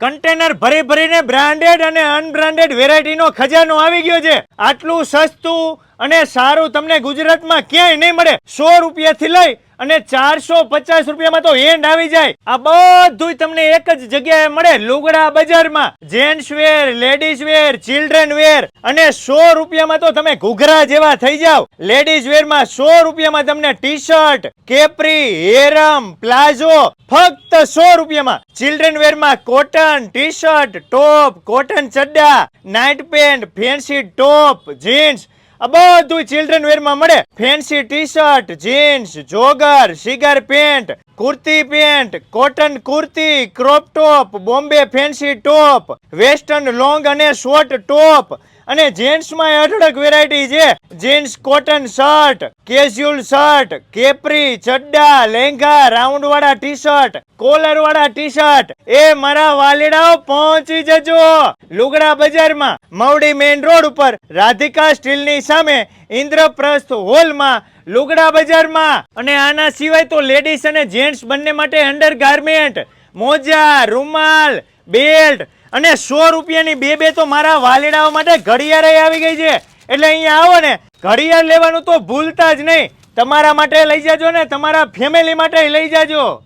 Container ભરી ભરીને branded અને અનબ્રાન્ડેડ વેરાયટીનો ખજાનો આવી ગયો છે. આટલું સસ્તું અને સારું તમને ગુજરાતમાં ક્યાંય નહીં મળે. સો રૂપિયાથી લઈ અને ચારસો પચાસ રૂપિયામાં તો એન્ડ આવી જાય. આ બધું તમને એક જ જગ્યાએ મળે લુગડા બજારમાં. Gents wear, ladies wear, children wear. અને સો રૂપિયામાં તો તમે ઘૂઘરા જેવા થઈ જાવ લેડીઝ વેરમાં સો રૂપિયામાં તમને T shirt capri, harem, palazzo, ફક્ત સો રૂપિયામાં. Children વેરમાં cotton T shirt top, cotton ચડ્ડા night pant, fancy top, jeans આ બધું ચિલ્ડ્રન વેરમાં મળે. Fancy T shirt jeans jogger cigar pant kurti pant cotton kurti crop top Bombay fancy top western long અને short top અને જેન્ટ્સમાં અઢળક variety છે. Jeans cotton shirt casual shirt, capri, ચડ્ડા, લેંઘા રાઉન્ડ વાળા ટી શર્ટ કોલર વાળા T shirt એ મારા વાલીડાઓ પહોંચી જજો. લુગડા બજારમાં મવડી મેઇન રોડ ઉપર રાધિકા સ્ટીલની સામે ઇન્દ્રપ્રસ્થ હોલમાં લુગડા બજારમાં. અને આના સિવાય તો લેડીઝ અને જેન્ટ્સ બંને માટે અંડર ગાર્મેન્ટ મોજા, રૂમાલ બેલ્ટ અને સો રૂપિયાની બે બે તો મારા વાલીડાઓ માટે ઘડિયાળ આવી ગઈ છે. એટલે અહીંયા આવો ને, ઘડિયાળ લેવાનું તો ભૂલતા જ નહીં. તમારા માટે લઈ જાજો ને, તમારા ફેમિલી માટે લઈ જાજો.